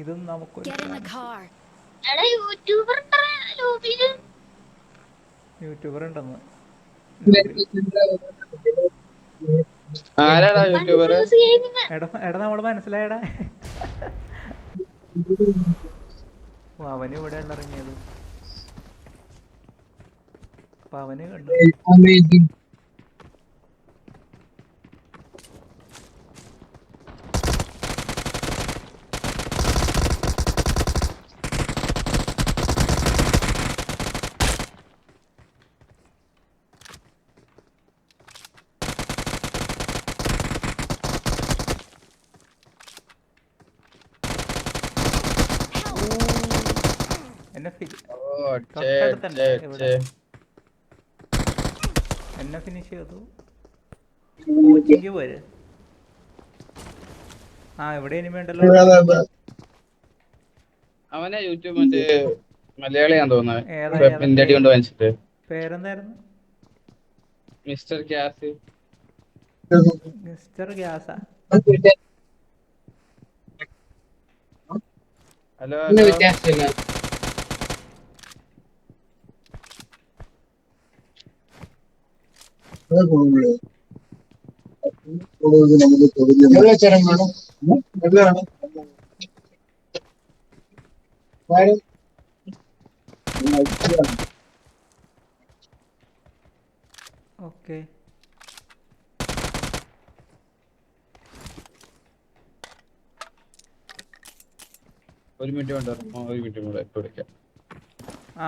ഇതും നമുക്ക് Get in the car. എടാ യൂട്യൂബർ ഉണ്ടെന്ന്. ആരാടാ യൂട്യൂബർ എടാ എടാ നമ്മൾ മനസ്സിലായടാ. അവന് ഇവിടെ ഇറങ്ങിയത്. അപ്പൊ അവന് കണ്ടു എന്നെ ഫി- ഓ ഇവിടെ? എന്നെ ഫിനിഷ് ചെയ്തു. കോച്ചിങ് പോര്. ആ ഇവിടെ ഇനി വേണ്ടല്ലോ അവനെ യൂട്യൂബ് മറ്റേ മലയാളിയാന്ന് തോന്നുന്നത് അടി കൊണ്ട് വാങ്ങിച്ചിട്ട്. പേരെന്തായിരുന്നു? Mister gas. Mister ഗ്യാസാ. Hello okay. ഒരു മിനിറ്റ് വേണ്ട ഒരു മിനിറ്റ് കൂടെ ഇപ്പൊ വിളിക്കാം. ആ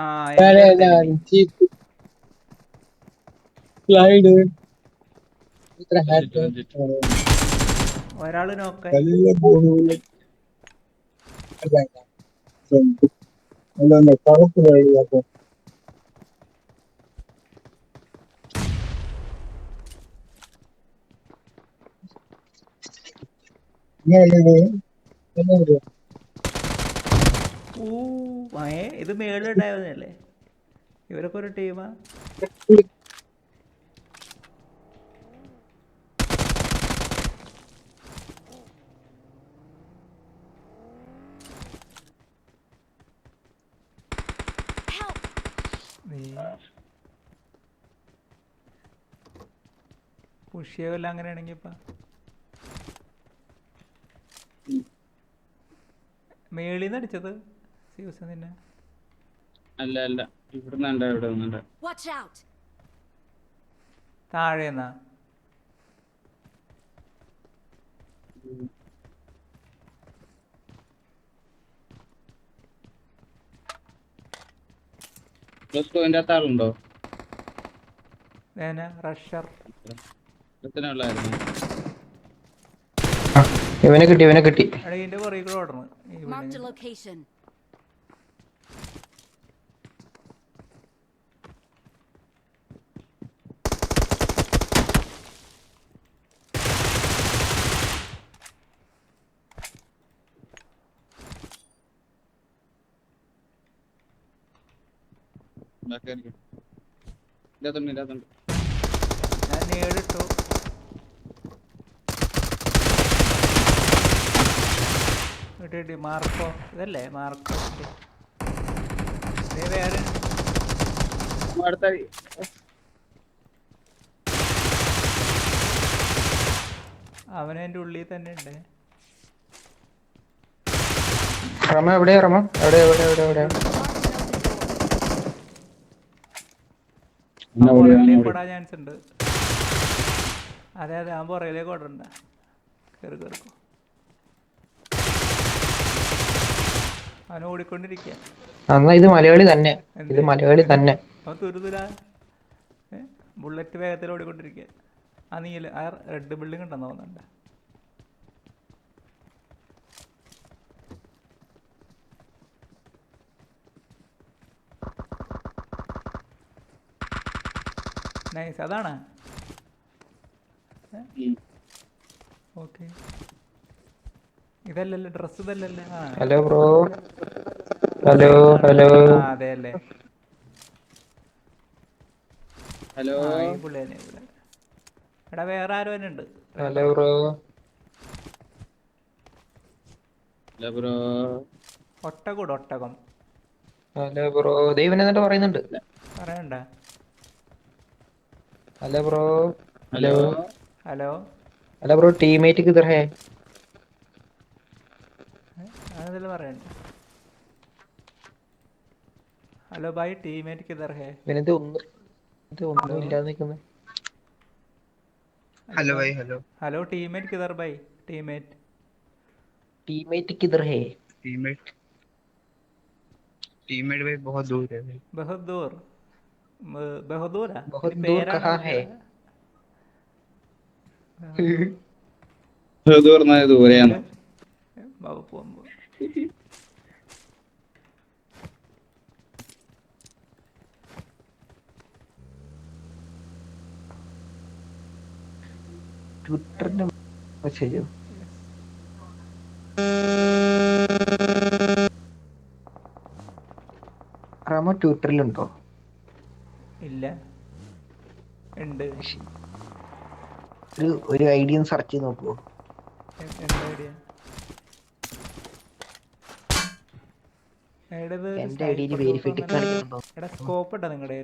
നോക്ക. ഊ ഏ ഇത് മേളിലുണ്ടായിരുന്നല്ലേ? ഇവരൊക്കെ ഒരു ടീമാ? പുഷിയല്ല അങ്ങനെയാണെങ്കി ഇപ്പൊ. മേളിന്ന് അടിച്ചത് സീവസം നിന്നെ. അല്ല അല്ല. ഇവിടുന്ന് ഉണ്ട് ഇവിടെ നിന്നുണ്ട്. Watch out! താഴേന്നാ. പ്ലസ് ടു അതിന്റെ ആളുണ്ടോ? റഷർ. ഇവനെ കിട്ടി ഇവനെ കിട്ടി. ഇതിന്റെ പുറകെ കൂടെ ഓടണം. Marked a location. ബാക്കിയായിരിക്കും ഇതിനകത്തുണ്ട് ഇതിനകത്തുണ്ട് ഞാൻ നേടിട്ടു. കിട്ടി മാർക്കോ. ഇതല്ലേ മാർക്കോ വേറെ അടുത്ത എന്റെ ഉള്ളിൽ തന്നെ ഉണ്ട്. റമ എവിടെയാ റമ? എവിടെ എവിടെ എവിടെ എവിടെ ഓടാൻ ചാൻസ് ഉണ്ട്. അതെ അതെ ആ പുറകിലേക്ക് ഓടണ്ട. കയറി കയറിക്കോ അവൻ ഓടിക്കൊണ്ടിരിക്കുക എന്നാ ഇത് മലയാളി തന്നെ. ഇത് മലയാളി തന്നെ. അവൻ തുരുതുര. ബുള്ളറ്റ് വേഗത്തിൽ ഓടിക്കൊണ്ടിരിക്കുക ആ നീല ആ റെഡ് ബിൽഡിംഗ് ഉണ്ടെന്ന് തോന്നുന്നുണ്ട്. നൈസ് അതാണ്? ഓക്കെ ഇതല്ലല്ലോ ഡ്രസ് ഇതല്ലല്ലേ? ഹലോ ബ്രോ ഹലോ ഹലോ അതെ അല്ലേ ഹലോ. എടാ വേറെ ആരോ ഉണ്ട്. ഹലോ ബ്രോ ഹലോ ബ്രോ ഒട്ടകൂട് ഒട്ടകം. ഹലോ ബ്രോ ദൈവൻ എന്നിട്ട് പറയുന്നുണ്ട്. പറയണ്ട hello bro hello hello hello bro teammate കിതർ ഹേ. എന്തെങ്കിലും പറയണ്ട. किधर है मैंने तो ഹേ. तो ഒന്ന് ഇത് ഒന്നും ഇല്ലാതെ നിൽക്കുന്നേ हेलो भाई हेलो हेलो टीममेट किधर भाई टीममेट टीममेट किधर है टीममेट टीममेट भाई बहुत दूर है भाई बहुत दूर बहुत दूर है बहुत दूर कहाँ है बहुत दूर ना है दूर है ना बाबू ട്വിറ്ററിന്റെ മെസ്സേജോ റമ ട്വിറ്ററിലുണ്ടോ ഇല്ല. ഉണ്ട്. ഒരു ഒരു ഐഡിയ സെർച്ച് ചെയ്ത് നോക്കുവോ? എടാ സ്കോപ്പ് ഇട്ടാ നിങ്ങളുടെ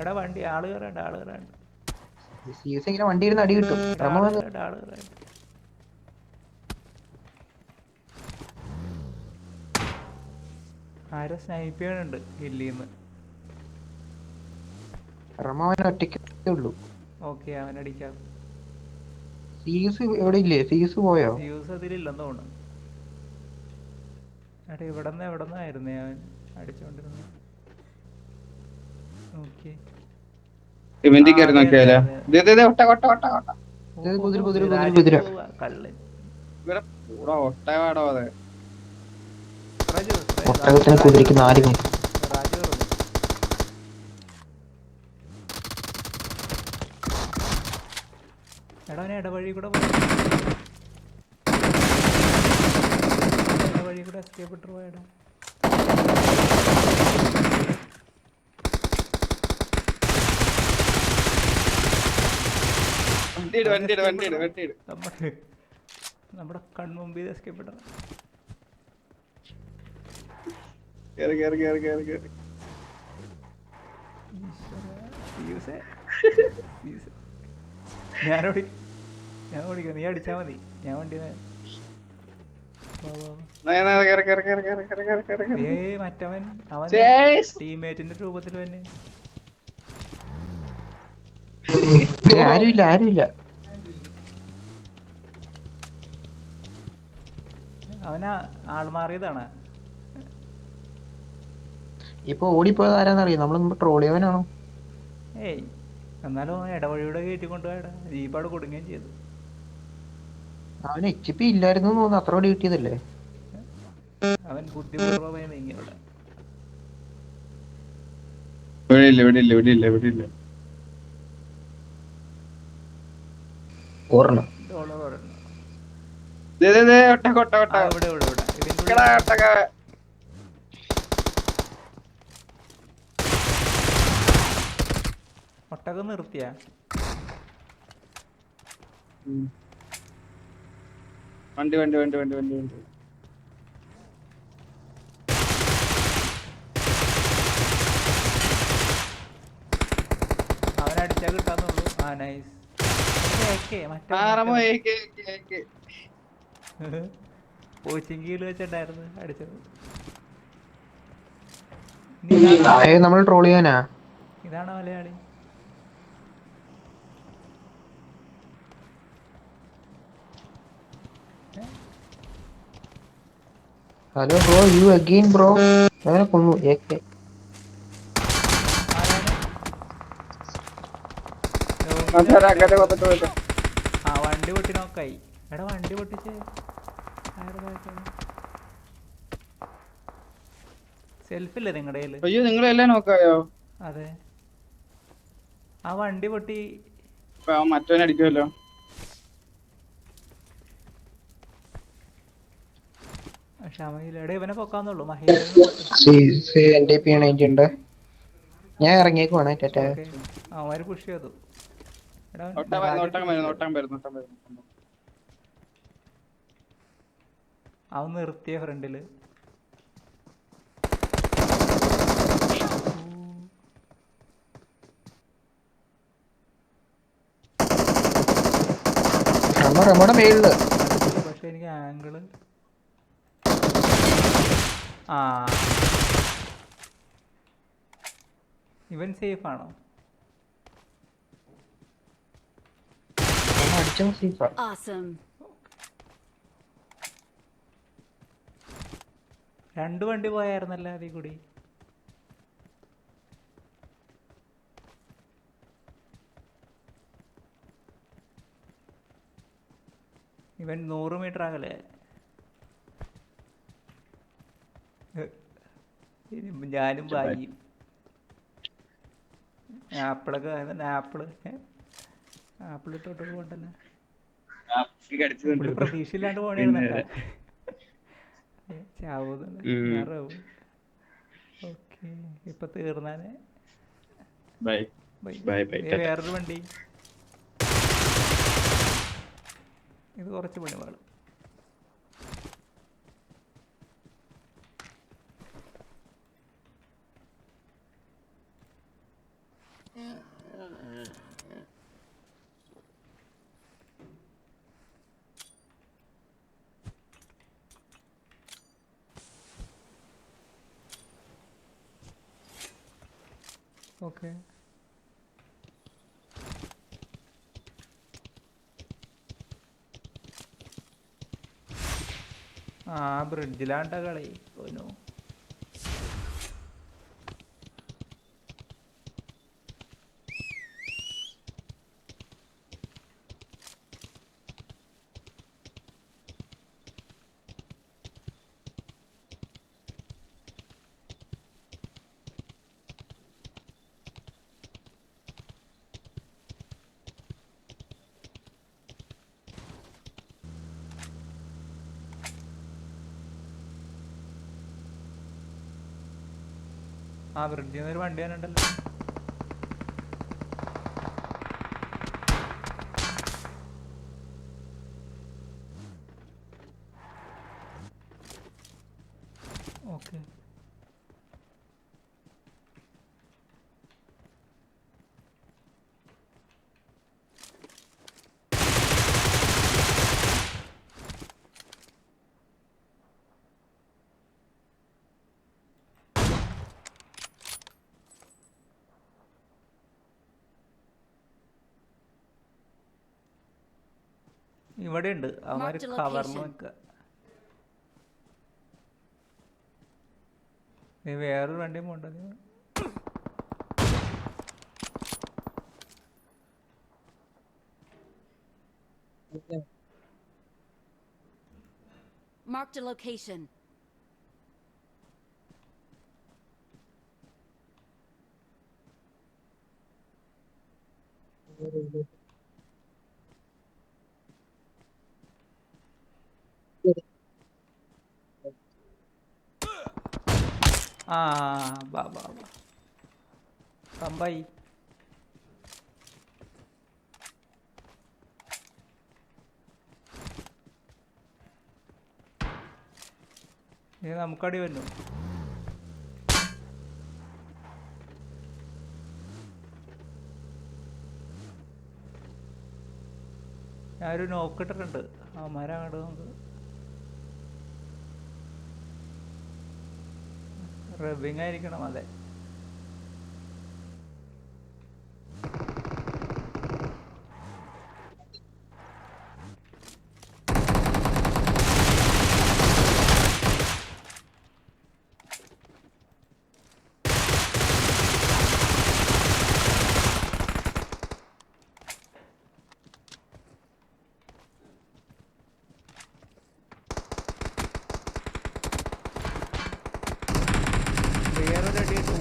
എടാ വണ്ടി ആൾ കയറാണ്ട് ആൾ കയറാണ്ട് ഇങ്ങനെ വണ്ടി ഇരുന്ന് അടി കിട്ടും? ആൾ കയറാണ്ട് ആരോ സ്നൈപ്പ് ചെയ്യണുണ്ട് ഹില്ലിന്ന് അവൻ ഒറ്റയ്ക്കേ ഉള്ളൂ. ഓക്കെ അവനടിക്കാം. അടിക്കാം സീസ് എവിടെ ഇല്ലേ സീസ് പോയോ? സീസ് അതിലില്ലെന്ന് തോന്നുന്നു. എടാ ഇവിടെ നിന്ന് എവിടെ നിന്നായിരുന്നേ അവൻ അടിച്ചോണ്ടിരുന്നത് ഓക്കെ ഇവന്റ് കയറി നോക്കിയാലോ ദേ, ദേ, ദേ, ഒട്ട ഒട്ട ഒട്ട ഒട്ട. ഇത് കുതിര, കുതിര, കുതിര, കുതിര. കള്ളൻ. ഇവിടെ ഒട്ടവാടോ അതെ? ഒട്ടകത്തിന് നാല്. എടാ ഇടവഴി കൂടെ പോയി. എസ്കേപ്പിട്ട് പോയടാ. നമ്മുടെ കൺമുമ്പിൽ എസ്കേപ്പിട്ട ഞാനോടി ഞാൻ ഓടിക്കാം നീ അടിച്ചാ മതി. ഞാൻ വണ്ടി തന്നെ മറ്റവൻ അവൻ. ടീമേറ്റിന്റെ രൂപത്തിൽ തന്നെ ഏ, ആരുമില്ല ആരുമില്ല. അവനാ ആൾ മാറിയതാണ്. ഇപ്പൊ ഓടിപ്പോയത് ആരാന്നറിയോ? നമ്മൾ ട്രോൾ ചെയ്യവനാണോ ഏയ് എന്നാലും ഇടവഴിയുടെ കയറ്റി കൊണ്ടുപോയടാ ജീപ്പാട് കൊടുങ്ങുകയും ചെയ്തു. അവൻ എച്ച് പി ഇല്ലായിരുന്നു എന്ന് തോന്നുന്നു. അത്ര ഓടി കിട്ടിയതല്ലേ? അവൻ ബുദ്ധിപൂർവമായി നീങ്ങി അവിടെ. ഇവിടെ ഇല്ല ഇവിടെ ഇല്ല ഇവിടെ ഇല്ല ഇവിടെ ഇല്ല ഓർണം ഡോളർ ഒരെണ്ണം. ദേ, ദേ, ദേ, ഒട്ടക ഒട്ടക ആ, ഒട്ടക ഇവിടെ ഇവിടെ. ഇവിടെ ഇതിന്റെ ഒട്ടക ഉള്ളിൽ ഒട്ടക ഒട്ടകം നിർത്തിയാ? വണ്ടി വണ്ടി വണ്ടി വണ്ടി വണ്ടി വണ്ടി. കിട്ടാന്നുള്ളൂ. ആ നൈസ് വെച്ചിട്ടായിരുന്നു അടിച്ചത്. നമ്മൾ ട്രോൾ ചെയ്യാനാ? ഇതാണോ Malayali. Hello bro you again bro അങ്ങനെ കൊന്നു ഏക്കെ ആ വണ്ടി പൊട്ടി നോക്കായി എടാ വണ്ടി പൊട്ടിച്ച്. സെൽഫില്ലേ നിങ്ങളുടെ അയ്യോ നിങ്ങളെല്ലാം നോക്കായോ അതെ. ആ വണ്ടി പൊട്ടി. അപ്പൊ ഞാൻ ഇറങ്ങിയേക്കുവാണ്. അവന്മാര് പുഷ് ചെയ്തു. അവൻ നിർത്തിയ ഫ്രണ്ടിൽ. റമോടെ മേളിൽ. പക്ഷെ എനിക്ക് ആംഗിൾ ആ. ഇവൻ സേഫ് ആണോ. രണ്ട് വണ്ടി പോയായിരുന്നല്ലോ അതിൽ കൂടി. ഇവൻ നൂറ് മീറ്റർ അകലെ ഇനി ഞാനും ഭാഗ്യം ആപ്പിളൊക്കെ ആപ്പിൾ. ആപ്പിൾ ഇട്ടോട്ട് പോകണ്ടല്ലോ പ്രതീക്ഷയില്ലാണ്ട് പോണേരുന്നല്ല ചാവൂന്നുണ്ട്. ഓക്കെ. ഇപ്പൊ. വേറൊരു വണ്ടി. ഇത് കുറച്ച് പണിപാടും. ഓക്കെ. ആ ബ്രിഡ്ജിലാണ്ട കളി. ഓനോ ആ നിന്ന് ഒരു വണ്ടി വന്നിട്ടല്ലോ ഓക്കെ ഇവിടെ ഉണ്ട് അവന്മാര് കവർന്ന് a നീ വേറൊരു വണ്ടിയും പോണ്ടത് Marked a location. ആ ബാ ബാ ബാ. സംഭായി ഇനി നമുക്കടി വരുന്നു ഞാനൊരു നോക്കിട്ടിട്ടുണ്ട് അവന്മാരങ്ങോട്ട് നമുക്ക് റബ്ബിങ് ആയിരിക്കണം അതെ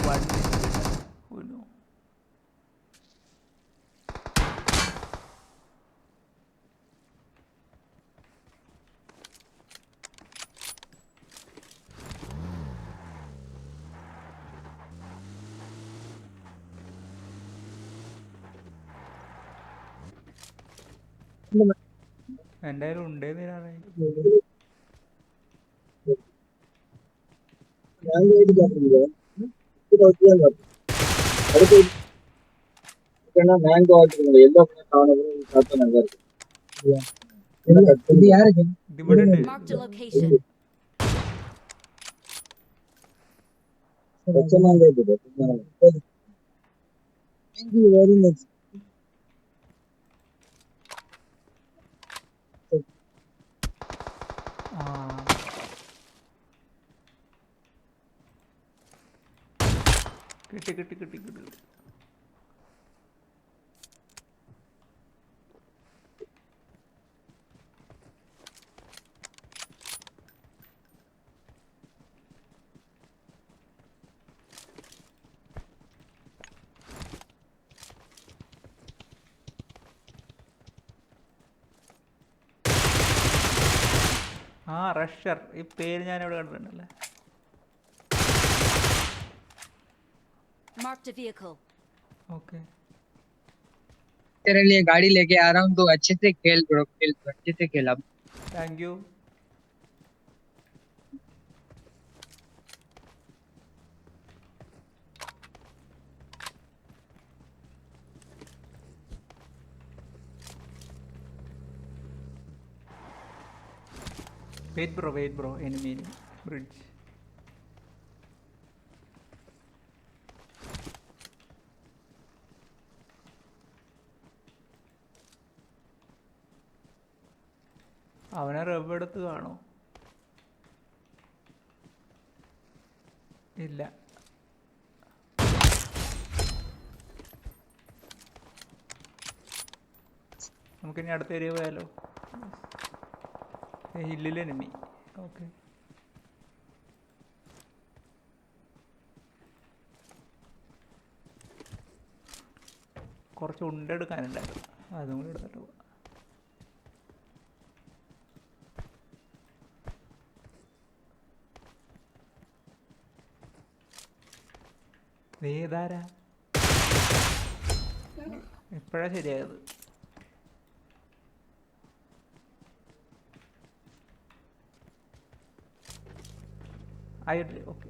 വേറൊരു അടിയിട്ട് വൺ ഉന്നു அடுத்த வச்சு அடுத்து ஏன்னா மேங்கோ வாட்டர் எல்லோ பிரச்சனை കിട്ടി കിട്ടി കിട്ടി കിട്ടി. ആ റഷർ ഈ പേര് ഞാനിവിടെ കണ്ടിട്ടുണ്ടല്ലേ? Marked a vehicle. Okay. तेरे लिए गाड़ी लेके आ रहा हूँ तो अच्छे से खेल ब्रो खेल bro, अच्छे से खेल अब thank you Wait bro, wait bro, enemy bridge. നമുക്കിനി അടുത്ത ഏരിയ പോയാലോ? ഹില്ലിൽ എനിമി ഓക്കെ. കുറച്ച് ഉണ്ടെടുക്കാനുണ്ടായിരുന്നു അതും കൂടി എടുത്തിട്ട് പോവാം. ഇപ്പോഴാ എപ്പോഴാ ശരിയായത്. ആയിട്ടില്ല? ഓക്കെ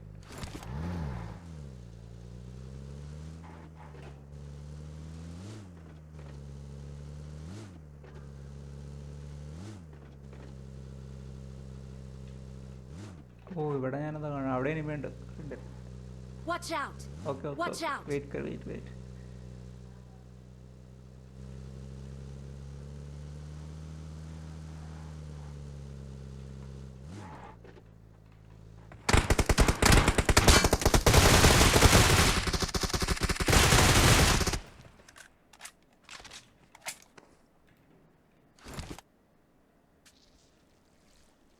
ഓ ഇവിടെ ഞാനെന്താ കാണാം അവിടെ ഇനി വേണ്ട. Okay okay wait wait wait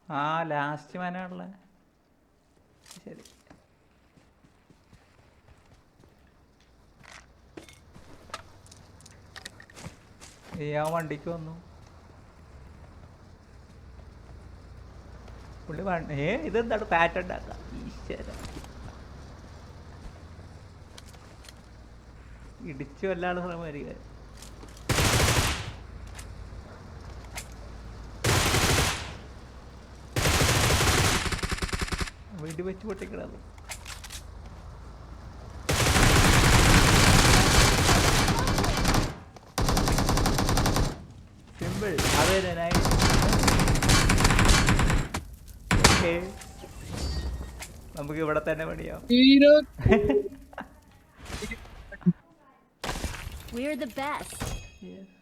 ആ ലാസ്റ്റ് മാനാണുള്ള ശരി. ആ വണ്ടിക്ക് വന്നു. പുള്ളി വൺ- ഏ ഇതെന്താണ് പാറ്റ് ഉണ്ടാക്കാം ഈശ്വര. ഇടിച്ചു വല്ലാതെ ശ്രമമായിരിക്കും വെടി വെച്ച് പൊട്ടിക്കിടാതെ സിമ്പിൾ അതെ നൈസ് ഓക്കെ നമുക്ക് ഇവിടെ തന്നെ പണിയാം. We're the best. Yes.